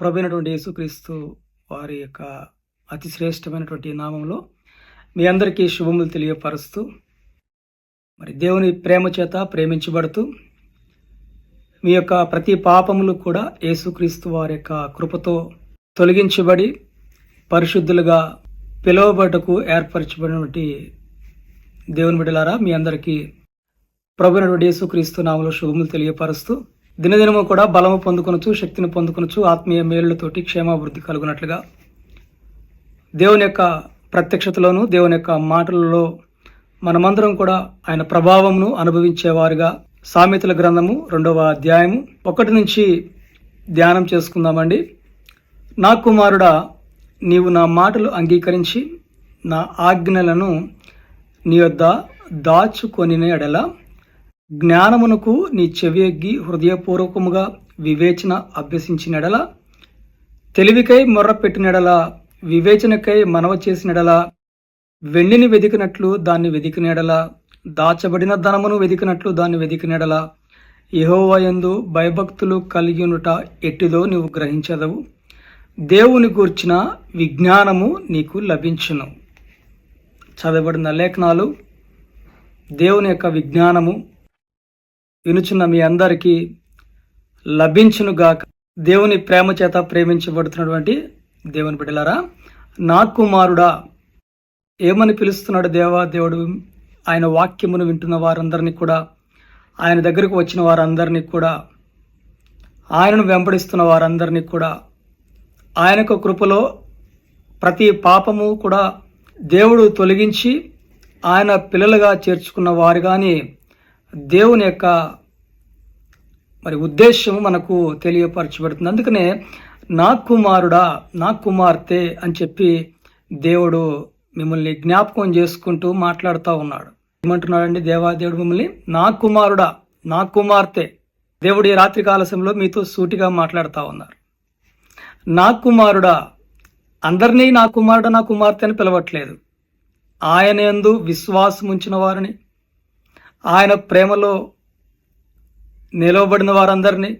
ప్రభుైనటువంటి యేసుక్రీస్తు వారి యొక్క అతి శ్రేష్టమైనటువంటి నామంలో మీ అందరికీ శుభములు తెలియపరుస్తూ మరి దేవుని ప్రేమ చేత ప్రేమించబడుతూ మీ యొక్క ప్రతి పాపములు కూడా యేసుక్రీస్తు వారి యొక్క కృపతో తొలగించబడి పరిశుద్ధులుగా పిలువబడకు ఏర్పరచబడినటువంటి దేవుని బిడ్డలారా మీ అందరికీ ప్రభునటువంటి యేసుక్రీస్తు నామలో శుభములు తెలియపరుస్తూ దినదినము కూడా బలము పొందుకొనొచ్చు శక్తిని పొందుకొనొచ్చు ఆత్మీయ మేలులతోటి క్షేమాభివృద్ధి కలుగునట్లుగా దేవుని యొక్క ప్రత్యక్షతలోను దేవుని యొక్క మాటలలో మనమందరం కూడా ఆయన ప్రభావమును అనుభవించేవారుగా. సామెతల గ్రంథము రెండవ అధ్యాయము ఒకటి నుంచి ధ్యానం చేసుకుందామండి. నా కుమారుడా నీవు నా మాటలు అంగీకరించి నా ఆజ్ఞలను నీ యొద్ద దాచుకొని ఎడల జ్ఞానమునకు నీ చెవియగ్గి హృదయపూర్వకముగా వివేచన అభ్యసించినడల తెలివికై మొర్రపెట్టినడల వివేచనకై మనవ చేసినడల వెండిని వెదికినట్లు దాన్ని వెదికినడల దాచబడిన ధనమును వెదికినట్లు దాన్ని వెదికినడల యహోవయందు భయభక్తులు కలిగినుట ఎట్టిదో నీవు గ్రహించదవు. దేవుని గూర్చిన విజ్ఞానము నీకు లభించును. చదవబడిన లేఖనాలు దేవుని యొక్క విజ్ఞానము వినుచున్న మీ అందరికీ లభించునుగాక. దేవుని ప్రేమ చేత ప్రేమించబడుతున్నటువంటి దేవుని బిడ్డలారా నా కుమారుడా ఏమని పిలుస్తున్నాడు దేవా దేవుడు? ఆయన వాక్యమును వింటున్న వారందరినీ కూడా ఆయన దగ్గరకు వచ్చిన వారందరినీ కూడా ఆయనను వెంబడిస్తున్న వారందరినీ కూడా ఆయనకు కృపలో ప్రతి పాపము కూడా దేవుడు తొలగించి ఆయన పిల్లలుగా చేర్చుకున్న వారు కానీ దేవుని యొక్క మరి ఉద్దేశం మనకు తెలియపరచబడుతుంది. అందుకనే నా కుమారుడా నా కుమార్తె అని చెప్పి దేవుడు మిమ్మల్ని జ్ఞాపకం చేసుకుంటూ మాట్లాడుతూ ఉన్నాడు. ఏమంటున్నాడండి? దేవాదేవుడు మిమ్మల్ని నా కుమారుడా నా కుమార్తె. దేవుడు ఈ రాత్రి కాలశంలో మీతో సూటిగా మాట్లాడుతూ ఉన్నారు. నా కుమారుడా అందరినీ నా కుమారుడు నా కుమార్తె అని పిలవట్లేదు. ఆయన ఎందు విశ్వాసం ఉంచిన వారిని ఆయన ప్రేమలో నిలవబడిన వారందరినీ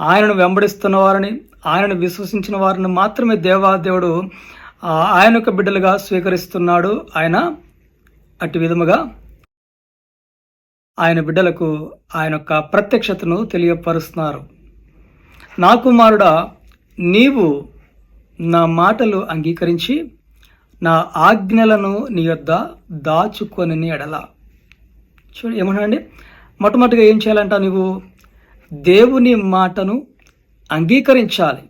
ఆయనను వెంబడిస్తున్న వారిని ఆయనను విశ్వసించిన వారిని మాత్రమే దేవాదేవుడు ఆయన యొక్క బిడ్డలుగా స్వీకరిస్తున్నాడు. ఆయన అటు విధముగా ఆయన బిడ్డలకు ఆయన యొక్క ప్రత్యక్షతను తెలియపరుస్తున్నారు. నా కుమారుడా నీవు నా మాటలు అంగీకరించి నా ఆజ్ఞలను నీ యొద్ద దాచుకొని ఎడల. చూడు ఏమంటానండి మొట్టమొదటిగా ఏం చేయాలంట నువ్వు దేవుని మాటను అంగీకరించాలి.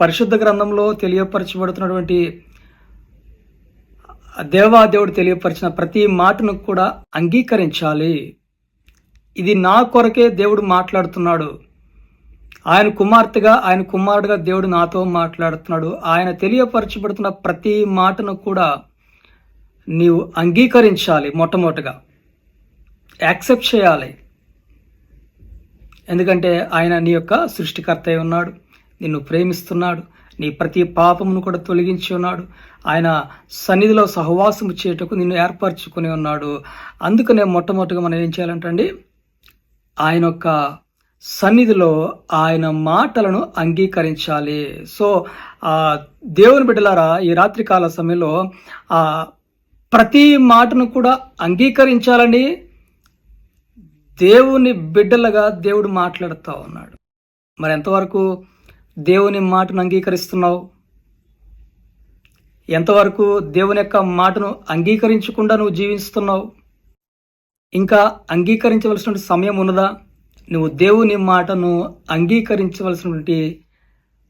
పరిశుద్ధ గ్రంథంలో తెలియపరచబడుతున్నటువంటి దేవాదేవుడు తెలియపరిచిన ప్రతి మాటను కూడా అంగీకరించాలి. ఇది నా కొరకే దేవుడు మాట్లాడుతున్నాడు. ఆయన కుమార్తెగా ఆయన కుమారుడుగా దేవుడు నాతో మాట్లాడుతున్నాడు. ఆయన తెలియపరచబడుతున్న ప్రతి మాటను కూడా నీవు అంగీకరించాలి మొట్టమొదటిగా. యాక్సెప్ట్ చేయాలి. ఎందుకంటే ఆయన నీ యొక్క సృష్టికర్త ఉన్నాడు. నిన్ను ప్రేమిస్తున్నాడు. నీ ప్రతి పాపమును కూడా తొలగించి ఉన్నాడు. ఆయన సన్నిధిలో సహవాసము చేయటకు నిన్ను ఏర్పరచుకుని ఉన్నాడు. అందుకనే మొట్టమొదటిగా మనం ఏం చేయాలంటండి ఆయన యొక్క సన్నిధిలో ఆయన మాటలను అంగీకరించాలి. సో ఆ దేవుని బిడ్డలారా ఈ రాత్రికాల సమయంలో ఆ ప్రతి మాటను కూడా అంగీకరించాలని దేవుని బిడ్డలుగా దేవుడు మాట్లాడుతూ ఉన్నాడు. మరి ఎంతవరకు దేవుని మాటను అంగీకరిస్తున్నావు? ఎంతవరకు దేవుని యొక్క మాటను అంగీకరించకుండా నువ్వు జీవిస్తున్నావు? ఇంకా అంగీకరించవలసిన సమయం ఉన్నదా? నువ్వు దేవుని మాటను అంగీకరించవలసినటువంటి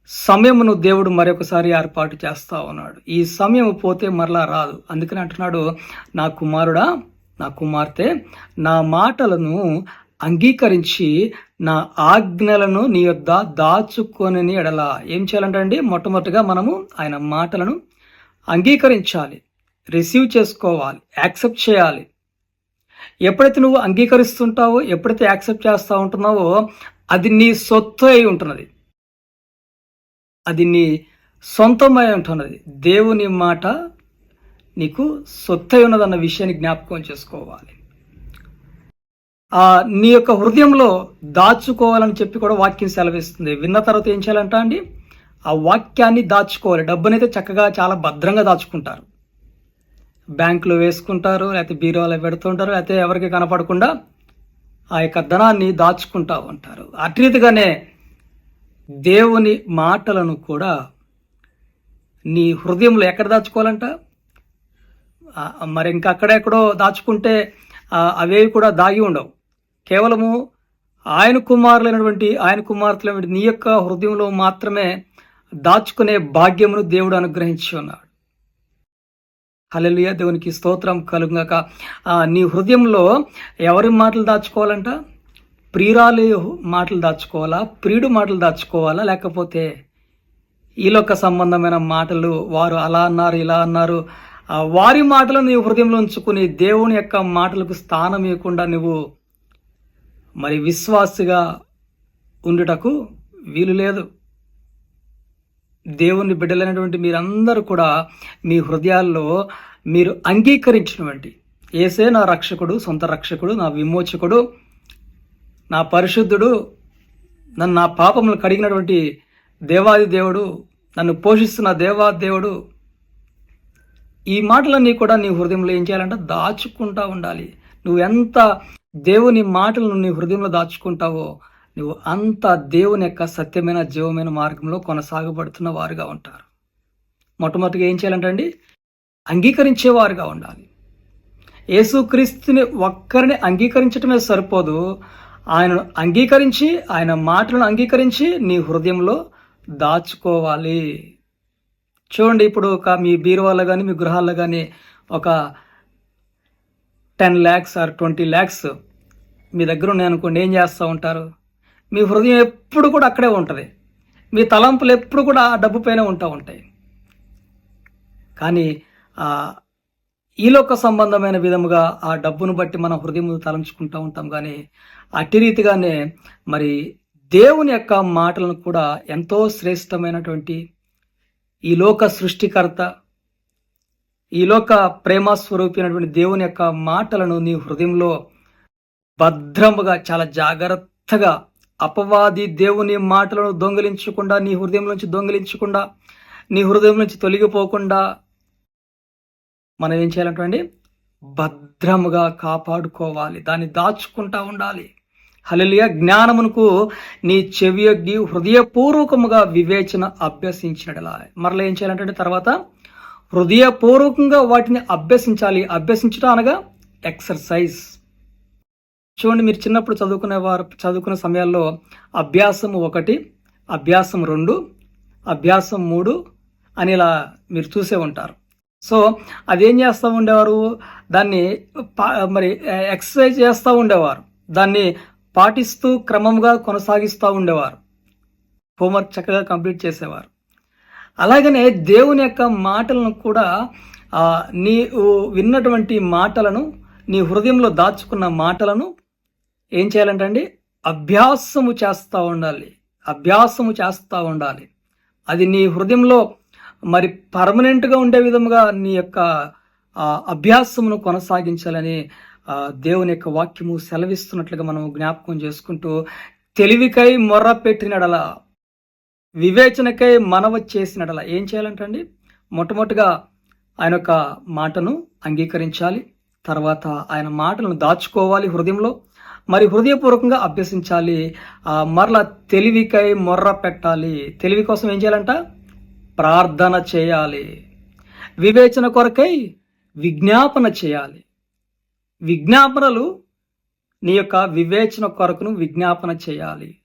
సమయమును దేవుడు మరొకసారి ఏర్పాటు చేస్తా ఉన్నాడు. ఈ సమయం పోతే మరలా రాదు. అందుకని అంటున్నాడు నా కుమారుడా నా కుమార్తె నా మాటలను అంగీకరించి నా ఆజ్ఞలను నీ యొద్ద దాచుకొని ఎడల. ఏం చేయాలంటే మొట్టమొదటిగా మనము ఆయన మాటలను అంగీకరించాలి. రిసీవ్ చేసుకోవాలి. యాక్సెప్ట్ చేయాలి. ఎప్పుడైతే నువ్వు అంగీకరిస్తుంటావో ఎప్పుడైతే యాక్సెప్ట్ చేస్తూ ఉంటున్నావో అది నీ సొత్తు అయి ఉంటున్నది. అది నీ సొంతమై ఉంటున్నది. దేవుని మాట నీకు సొత్తై ఉన్నదన్న విషయాన్ని జ్ఞాపకం చేసుకోవాలి. ఆ నీ యొక్క హృదయంలో దాచుకోవాలని చెప్పి కూడా వాక్యం సెలవిస్తుంది. విన్న తర్వాత ఏం చేయాలంట అండి? ఆ వాక్యాన్ని దాచుకోవాలి. డబ్బునైతే చక్కగా చాలా భద్రంగా దాచుకుంటారు. బ్యాంకులో వేసుకుంటారు లేకపోతే బీరోలో పెడుతుంటారు లేకపోతే ఎవరికి కనపడకుండా ఆ యొక్క ధనాన్ని దాచుకుంటా ఉంటారు అటు రీతిగానే దేవుని మాటలను కూడా నీ హృదయంలో ఎక్కడ దాచుకోవాలంట? మరి ఇంకా అక్కడెక్కడో దాచుకుంటే అవేవి కూడా దాగి ఉండవు. కేవలము ఆయన కుమారులైనటువంటి ఆయన కుమార్తెలైనటువంటి నీ యొక్క హృదయంలో మాత్రమే దాచుకునే భాగ్యమును దేవుడు అనుగ్రహించి ఉన్నాడు. హలలియ దేవునికి స్తోత్రం కలుగాక నీ హృదయంలో ఎవరి మాటలు దాచుకోవాలంట? ప్రియురాలి మాటలు దాచుకోవాలా? ప్రియుడు మాటలు దాచుకోవాలా? లేకపోతే ఈలోక సంబంధమైన మాటలు వారు అలా అన్నారు ఇలా అన్నారు వారి మాటలు నీ హృదయంలో ఉంచుకుని దేవుని యొక్క మాటలకు స్థానం ఇవ్వకుండా నువ్వు మరి విశ్వాసిగా ఉండుటకు వీలు లేదు. దేవుని బిడ్డలైనటువంటి మీరందరూ కూడా మీ హృదయాల్లో మీరు అంగీకరించినటువంటి ఏసే నా రక్షకుడు సొంత రక్షకుడు నా విమోచకుడు నా పరిశుద్ధుడు నన్ను నా పాపములు కడిగినటువంటి దేవాది దేవుడు నన్ను పోషిస్తున్న దేవాది దేవుడు ఈ మాటలన్నీ కూడా నీ హృదయంలో ఏం చేయాలంటే దాచుకుంటా ఉండాలి. నువ్వు ఎంత దేవుని మాటలను నీ హృదయంలో దాచుకుంటావో నువ్వు అంత దేవుని యొక్క సత్యమైన జీవమైన మార్గంలో కొనసాగబడుతున్న వారుగా ఉంటారు. మొట్టమొదటిగా ఏం చేయాలంటండి అంగీకరించేవారుగా ఉండాలి. యేసుక్రీస్తుని ఒక్కరిని అంగీకరించటమే సరిపోదు. ఆయనను అంగీకరించి ఆయన మాటలను అంగీకరించి నీ హృదయంలో దాచుకోవాలి. చూడండి ఇప్పుడు ఒక మీ బీరువాలో కానీ మీ గృహాల్లో కానీ ఒక ten lakhs or twenty lakhs మీ దగ్గర ఉన్నాయనుకోండి ఏం చేస్తూ ఉంటారు? మీ హృదయం ఎప్పుడు కూడా అక్కడే ఉంటుంది. మీ తలంపులు ఎప్పుడు కూడా ఆ డబ్బు పైన ఉంటూ ఉంటాయి. కానీ ఈలోక సంబంధమైన విధముగా ఆ డబ్బును బట్టి మన హృదయం తలంచుకుంటూ ఉంటాం. కానీ అట్టి రీతిగానే మరి దేవుని యొక్క మాటలను కూడా ఎంతో శ్రేష్టమైనటువంటి ఈ లోక సృష్టికర్త ఈ లోక ప్రేమ అయినటువంటి దేవుని యొక్క మాటలను నీ హృదయంలో భద్రముగా చాలా జాగ్రత్తగా అపవాది దేవుని మాటలను దొంగిలించకుండా నీ హృదయం నుంచి దొంగిలించకుండా నీ హృదయం నుంచి తొలగిపోకుండా మనం ఏం చేయాలంటే భద్రముగా కాపాడుకోవాలి. దాన్ని దాచుకుంటా ఉండాలి. హలలియ జ్ఞానమునకు నీ చెవియొగ్గి హృదయపూర్వకముగా వివేచన అభ్యసించినలా మరలా ఏం చేయాలంటే తర్వాత హృదయపూర్వకంగా వాటిని అభ్యసించాలి. అభ్యసించడం అనగా ఎక్సర్సైజ్. చూడండి మీరు చిన్నప్పుడు చదువుకునే వారు చదువుకునే సమయాల్లో అభ్యాసం ఒకటి అభ్యాసం రెండు అభ్యాసం మూడు అని ఇలా మీరు చూసే ఉంటారు. సో అదేం చేస్తూ ఉండేవారు? దాన్ని పా- మరి ఎక్సర్సైజ్ చేస్తూ ఉండేవారు. దాన్ని పాటిస్తూ క్రమంగా కొనసాగిస్తూ ఉండేవారు. హోంవర్క్ చక్కగా కంప్లీట్ చేసేవారు. అలాగనే దేవుని యొక్క మాటలను కూడా నీ విన్నటువంటి మాటలను నీ హృదయంలో దాచుకున్న మాటలను ఏం చేయాలంటే అండి అభ్యాసము చేస్తూ ఉండాలి. అభ్యాసము చేస్తూ ఉండాలి. అది నీ హృదయంలో మరి పర్మనెంట్గా ఉండే విధముగా నీ యొక్క అభ్యాసమును కొనసాగించాలని దేవుని యొక్క వాక్యము సెలవిస్తున్నట్లుగా మనం జ్ఞాపకం చేసుకుంటూ తెలివికై మొర్ర పెట్టినడల వివేచనకై మనవ చేసినడల ఏం చేయాలంటండి? మొట్టమొదటిగా ఆయన యొక్క మాటను అంగీకరించాలి తర్వాత ఆయన మాటలను దాచుకోవాలి హృదయంలో మరి హృదయపూర్వకంగా అభ్యసించాలి మరలా మరల తెలివికై మొర్ర పెట్టాలి. తెలివి కోసం ఏం చేయాలంట? ప్రార్థన చేయాలి. వివేచన కొరకై విజ్ఞాపన చేయాలి. విజ్ఞాపనలు నీ యొక్క వివేచన కొరకును విజ్ఞాపన చేయాలి.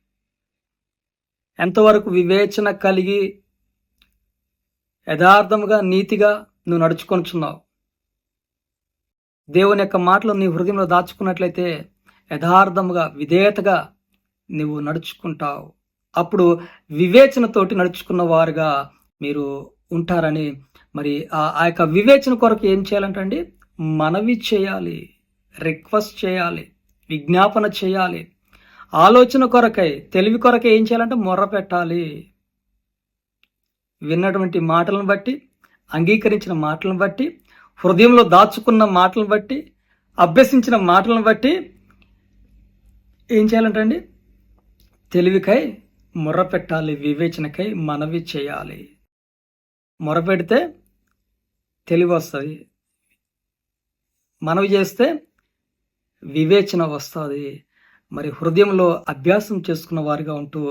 ఎంతవరకు వివేచన కలిగి యథార్థముగా నీతిగా నువ్వు నడుచుకొనుచున్నావు. దేవుని యొక్క మాటలు నీ హృదయంలో దాచుకున్నట్లయితే యథార్థముగా విధేయతగా నువ్వు నడుచుకుంటావు. అప్పుడు వివేచనతోటి నడుచుకున్న వారుగా మీరు ఉంటారని మరి ఆ ఆ యొక్క వివేచన కొరకు ఏం చేయాలంటండి? మనవి చేయాలి రిక్వెస్ట్ చేయాలి విజ్ఞాపన చేయాలి. ఆలోచన కొరకై తెలివి కొరకై ఏం చేయాలంటే మొర్ర పెట్టాలి విన్నటువంటి మాటలను బట్టి అంగీకరించిన మాటలను బట్టి హృదయంలో దాచుకున్న మాటలను బట్టి అభ్యసించిన మాటలను బట్టి ఏం చేయాలంటండి? తెలివికై మొర్రపెట్టాలి వివేచనకై మనవి చేయాలి. మొరపెడితే తెలివి వస్తుంది మనవి చేస్తే వివేచన వస్తుంది. మరి హృదయంలో అభ్యాసం చేసుకున్న వారిగా ఉంటూ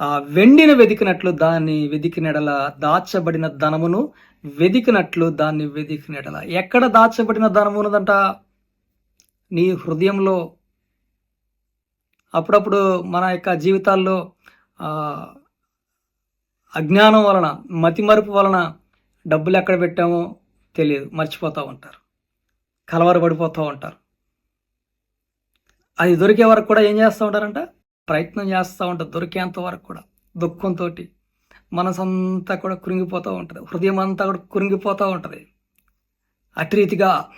ఆ వెండిని వెదికినట్లు దాన్ని వెదికినెడల దాచబడిన ధనమును వెదికినట్లు దాన్ని వెదికినెడల ఎక్కడ దాచబడిన ధనము ఉన్నదంట నీ హృదయంలో. అప్పుడప్పుడు మన యొక్క జీవితాల్లో అజ్ఞానం వలన మతిమరుపు వలన డబ్బులు ఎక్కడ పెట్టామో తెలియదు మర్చిపోతూ ఉంటారు. కలవరపడిపోతూ ఉంటారు. అది దొరికే వరకు కూడా ఏం చేస్తూ ఉంటారంట? ప్రయత్నం చేస్తూ ఉంటారు దొరికేంత వరకు కూడా. దుఃఖంతో మనసంతా కూడా కురింగిపోతూ ఉంటుంది. హృదయం అంతా కూడా కురింగిపోతూ ఉంటుంది. అటురీతిగా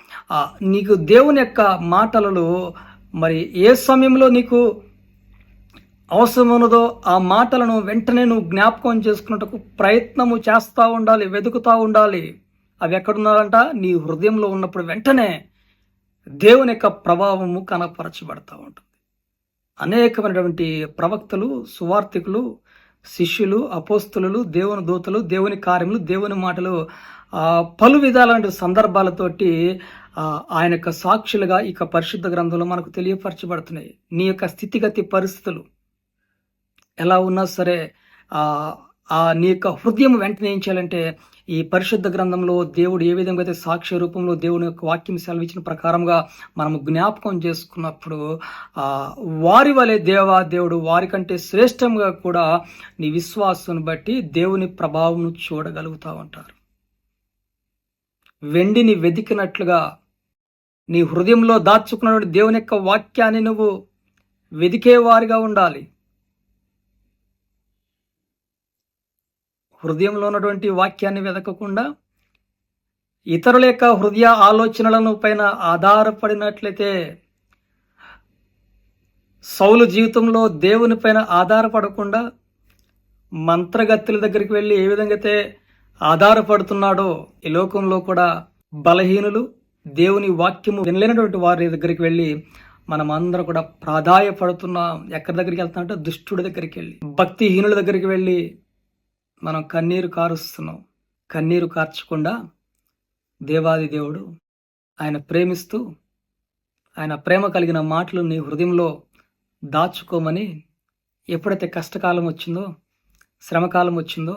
నీకు దేవుని యొక్క మాటలలో మరి ఏ సమయంలో నీకు అవసరం ఉన్నదో ఆ మాటలను వెంటనే నువ్వు జ్ఞాపకం చేసుకున్నట్టుకు ప్రయత్నము చేస్తూ ఉండాలి వెతుకుతూ ఉండాలి. అవి ఎక్కడున్నారంట? నీ హృదయంలో ఉన్నప్పుడు వెంటనే దేవుని యొక్క ప్రభావము కనపరచబడతా ఉంటుంది. అనేకమైనటువంటి ప్రవక్తలు సువార్థికులు శిష్యులు అపోస్తులు దేవుని దూతలు దేవుని కార్యములు దేవుని మాటలు పలు విధాలైన సందర్భాలతోటి ఆయన యొక్క సాక్షులుగా ఇక పరిశుద్ధ గ్రంథంలో మనకు తెలియపరచబడుతున్నాయి. నీ యొక్క స్థితిగతి పరిస్థితులు ఎలా ఉన్నా సరే నీ యొక్క హృదయం వెంటనే ఏం చేయాలంటే ఈ పరిశుద్ధ గ్రంథంలో దేవుడు ఏ విధంగా అయితే సాక్ష్య రూపంలో దేవుని యొక్క వాక్యం సెలవిచ్చిన ప్రకారంగా మనము జ్ఞాపకం చేసుకున్నప్పుడు వారి వలె దేవా దేవుడు వారికంటే శ్రేష్టంగా కూడా నీ విశ్వాసం బట్టి దేవుని ప్రభావం చూడగలుగుతా ఉంటారు. వెండిని వెదికినట్లుగా నీ హృదయంలో దాచుకున్నటువంటి దేవుని యొక్క వాక్యాన్ని నువ్వు వెదికేవారిగా ఉండాలి. హృదయంలో ఉన్నటువంటి వాక్యాన్ని వెతకకుండా ఇతరుల యొక్క హృదయ ఆలోచనలను పైన ఆధారపడినట్లయితే సౌలు జీవితంలో దేవుని పైన ఆధారపడకుండా మంత్రగత్తుల దగ్గరికి వెళ్ళి ఏ విధంగా అయితే ఆధారపడుతున్నాడో ఈ లోకంలో కూడా బలహీనులు దేవుని వాక్యము వినలేనటువంటి వారి దగ్గరికి వెళ్ళి మనం అందరం కూడా ప్రాధాయపడుతున్నాం. ఎక్కడి దగ్గరికి వెళ్తామంటే దుష్టుడి దగ్గరికి వెళ్ళి భక్తిహీనుల దగ్గరికి వెళ్ళి మనం కన్నీరు కారుస్తున్నాం. కన్నీరు కార్చకుండా దేవాది దేవుడు ఆయన ప్రేమిస్తూ ఆయన ప్రేమ కలిగిన మాటలు నీ హృదయంలో దాచుకోమని ఎప్పుడైతే కష్టకాలం వచ్చిందో శ్రమకాలం వచ్చిందో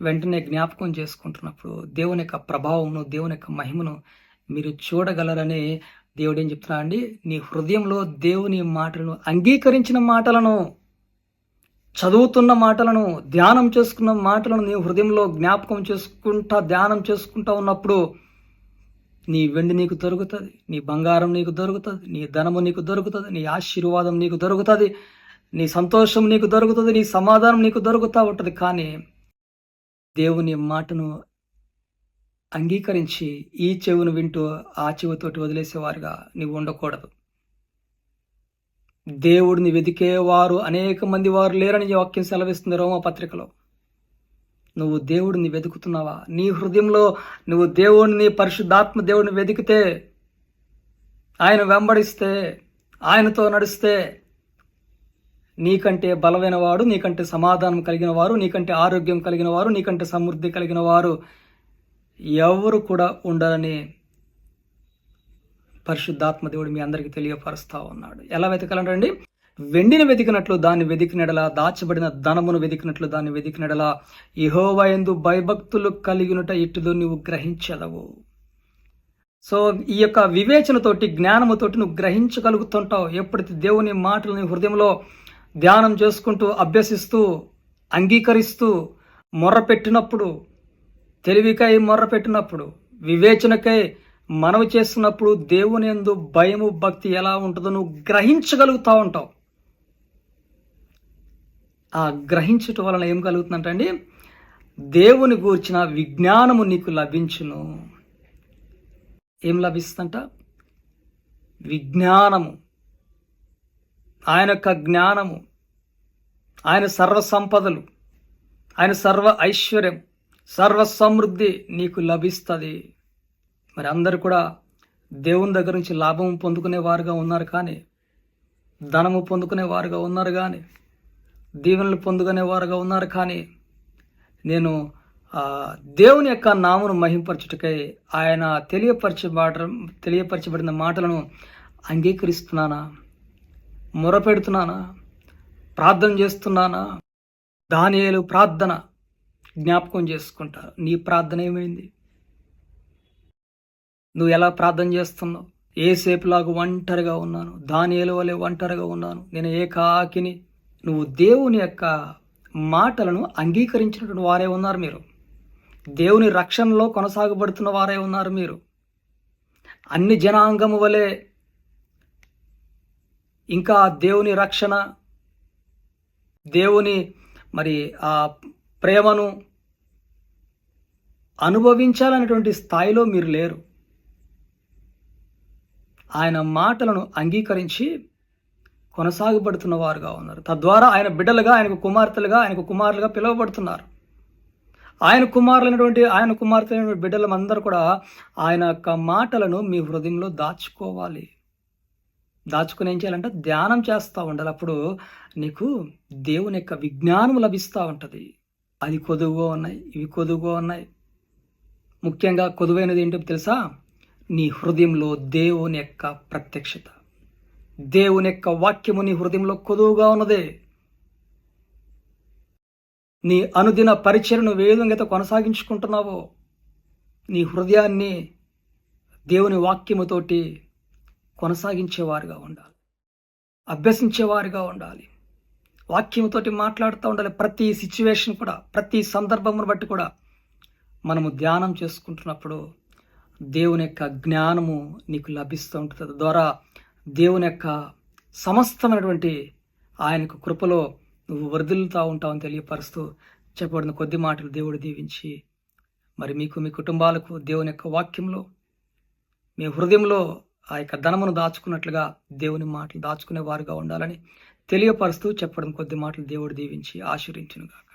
వెంటనే జ్ఞాపకం చేసుకుంటున్నప్పుడు దేవుని యొక్క ప్రభావమును దేవుని యొక్క మహిమను మీరు చూడగలరని దేవుడు ఏం చెప్తున్నా అండి నీ హృదయంలో దేవుని మాటలను అంగీకరించిన మాటలను చదువుతున్న మాటలను ధ్యానం చేసుకున్న మాటలను నీ హృదయంలో జ్ఞాపకం చేసుకుంటా ధ్యానం చేసుకుంటా ఉన్నప్పుడు నీ వెండి నీకు దొరుకుతుంది నీ బంగారం నీకు దొరుకుతుంది నీ ధనము నీకు దొరుకుతుంది నీ ఆశీర్వాదం నీకు దొరుకుతుంది నీ సంతోషం నీకు దొరుకుతుంది నీ సమాధానం నీకు దొరుకుతూ ఉంటుంది. కానీ దేవుని మాటను అంగీకరించి ఈ చెవును వింటూ ఆ చెవితోటి వదిలేసేవారుగా. నీవు ఉండకూడదు. దేవుడిని వెతికేవారు అనేక మంది వారు లేరని వాక్యం సెలవిస్తుంది రోమ పత్రికలో. నువ్వు దేవుడిని వెతుకుతున్నావా నీ హృదయంలో నువ్వు దేవుడిని పరిశుద్ధాత్మ దేవుడిని వెతికితే ఆయన వెంబడిస్తే ఆయనతో నడిస్తే నీకంటే బలమైన వాడు నీకంటే సమాధానం కలిగిన వారు నీకంటే ఆరోగ్యం కలిగిన వారు నీకంటే సమృద్ధి కలిగిన వారు ఎవరు కూడా ఉండాలని పరిశుద్ధాత్మ దేవుడు మీ అందరికీ తెలియపరుస్తా ఉన్నాడు. ఎలా వెతకాలంటండి వెండిని వెతికినట్లు దాన్ని వెతికినడలా దాచబడిన ధనమును వెతికినట్లు దాన్ని వెతికినడలా. ఇహోవయందు భయభక్తులు కలిగినట ఇటులో నువ్వు గ్రహించదవు. సో ఈ యొక్క వివేచనతోటి జ్ఞానముతోటి నువ్వు గ్రహించగలుగుతుంటావు. ఎప్పుడైతే దేవుని మాటలు నీ హృదయంలో ధ్యానం చేసుకుంటూ అభ్యసిస్తూ అంగీకరిస్తూ మొర్రపెట్టినప్పుడు తెలివికై మొర్రపెట్టినప్పుడు వివేచనకై మనవి చేస్తున్నప్పుడు దేవుని ఎందు భయము భక్తి ఎలా ఉంటుందో నువ్వు గ్రహించగలుగుతా ఉంటావు ఆ గ్రహించటం వలన ఏం కలుగుతుందంటండి దేవుని గూర్చిన విజ్ఞానము నీకు లభించును. ఏం లభిస్తుందంట? విజ్ఞానము. ఆయన యొక్క జ్ఞానము. ఆయన సర్వ సంపదలు. ఆయన సర్వ ఐశ్వర్యం. సర్వ సమృద్ధి నీకు లభిస్తుంది. మరి అందరు కూడా దేవుని దగ్గర నుంచి లాభం పొందుకునే వారుగా ఉన్నారు కానీ ధనము పొందుకునే వారుగా ఉన్నారు కానీ దీవెనలు పొందుకునే వారుగా ఉన్నారు కానీ నేను దేవుని యొక్క నామును మహింపరచుటకై ఆయన తెలియపరచబడ తెలియపరచబడిన మాటలను అంగీకరిస్తున్నానా? మొరపెడుతున్నానా? ప్రార్థన చేస్తున్నానా? దానియలు ప్రార్థన జ్ఞాపకం చేసుకుంటారు నీ ప్రార్థన ఏమైంది? నువ్వు ఎలా ప్రార్థన చేస్తున్నావు? ఏ సేపులాగా ఒంటరిగా ఉన్నాను? దానియేలు వలె ఒంటరిగా ఉన్నాను. నేను ఏకాకిని. నువ్వు దేవుని యొక్క మాటలను అంగీకరించినటువంటి వారే ఉన్నారు మీరు. దేవుని రక్షణలో కొనసాగబడుతున్న వారే ఉన్నారు మీరు. అన్ని జనాంగము వలె ఇంకా దేవుని రక్షణ దేవుని మరి ఆ ప్రేమను అనుభవించాలనేటువంటి స్థాయిలో మీరు లేరు. ఆయన మాటలను అంగీకరించి కొనసాగబడుతున్న వారుగా ఉన్నారు. తద్వారా ఆయన బిడ్డలుగా ఆయనకు కుమార్తెలుగా ఆయనకు కుమారులుగా పిలువబడుతున్నారు. ఆయన కుమారులైనటువంటి ఆయన కుమార్తెలైన బిడ్డలందరూ కూడా ఆయన యొక్క మాటలను మీ హృదయంలో దాచుకోవాలి. దాచుకుని ఏం చేయాలంటే ధ్యానం చేస్తూ ఉండాలి. అప్పుడు నీకు దేవుని యొక్క విజ్ఞానం లభిస్తూ ఉంటుంది. అది కొదువుగా ఉన్నాయి ఇవి కొదువుగా ఉన్నాయి. ముఖ్యంగా కొదువైనది ఏంటో తెలుసా? నీ హృదయంలో దేవుని యొక్క ప్రత్యక్షత. దేవుని యొక్క వాక్యము నీ హృదయంలో కొదువుగా ఉన్నదే. నీ అనుదిన పరిచయను ఏ కొనసాగించుకుంటున్నావో. నీ హృదయాన్ని దేవుని వాక్యముతోటి కొనసాగించేవారుగా ఉండాలి. అభ్యసించేవారుగా ఉండాలి. వాక్యముతోటి మాట్లాడుతూ ఉండాలి. ప్రతి సిచ్యువేషన్ కూడా ప్రతి సందర్భమును బట్టి కూడా మనము ధ్యానం చేసుకుంటున్నప్పుడు దేవుని యొక్క జ్ఞానము నీకు లభిస్తూ ఉంటుంది. తద్వారా దేవుని యొక్క సమస్తమైనటువంటి ఆయనకు కృపలో నువ్వు వర్ధిల్లుతూ ఉంటావని తెలియపరుస్తూ చెప్పబడిన కొద్ది మాటలు దేవుడు దీవించి మరి మీకు మీ కుటుంబాలకు దేవుని యొక్క వాక్యంలో మీ హృదయంలో ఆ యొక్క ధనమును దాచుకున్నట్లుగా దేవుని మాటలు దాచుకునే వారుగా ఉండాలని తెలియపరుస్తూ చెప్పడం కొద్ది మాటలు దేవుడు దీవించి ఆశీర్వించునుగాక